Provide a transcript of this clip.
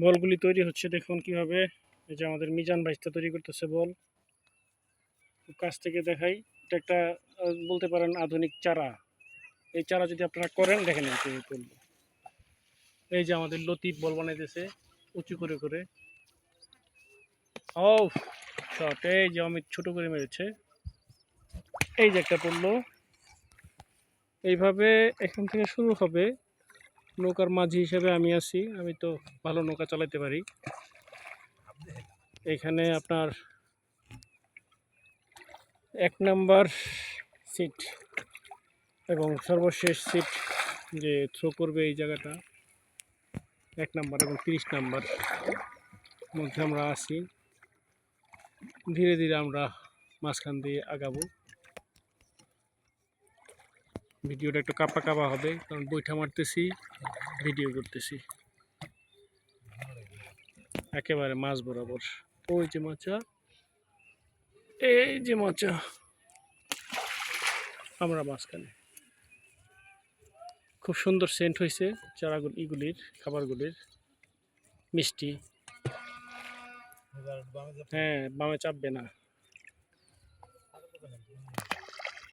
বলগুলি তৈরি হচ্ছে, দেখুন কীভাবে। এই যে আমাদের মিজান বাইশটা তৈরি করতেছে বল। কাছ থেকে দেখাই। এটা একটা বলতে পারেন আধুনিক চারা। এই চারা যদি আপনারা করেন দেখেন এই যে আমাদের লতিফ বল বানাইতেছে, উঁচু করে করে। ও, শট, এই যে অমিত ছোট করে মেরেছে। এই যে একটা পড়ল। এইভাবে এখান থেকে শুরু হবে। নৌকার মাঝি হিসেবে আমি আছি। আমি তো ভালো নৌকা চালাতে পারি। এখানে আপনার এক নাম্বার সিট এবং সর্বশেষ সিট যে থ্রো করবে এই জায়গাটা, এক নাম্বার এবং তিরিশ নাম্বার মধ্যে আমরা আছি। ধীরে ধীরে আমরা মাঝখান দিয়ে আগাবো। ভিডিওটা একটু কাপা কাপা হবে, কারণ বইটা মারতেছি, ভিডিও করতেছি। একেবারে মাছ বরাবর। ওই যে মাচা এই যে মাচা আমরা মাঝখানে। খুব সুন্দর সেন্ট হয়েছে চারাগুলি, ইগুলির, খাবারগুলির। মিষ্টি। হ্যাঁ বামে চাপবে না।